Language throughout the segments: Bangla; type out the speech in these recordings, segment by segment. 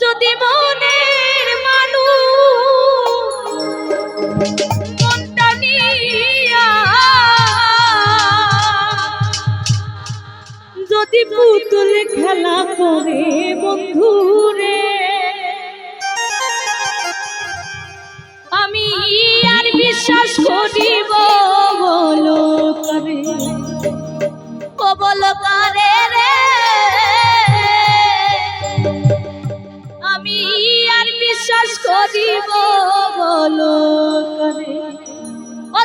যদি মনের মানুষ যদি পুতুল খেলা করে বন্ধু রে আমি আর বিশ্বাস করিব বলো করে? বলো কারে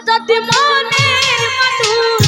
যদি মনের মানুষ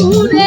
দূরে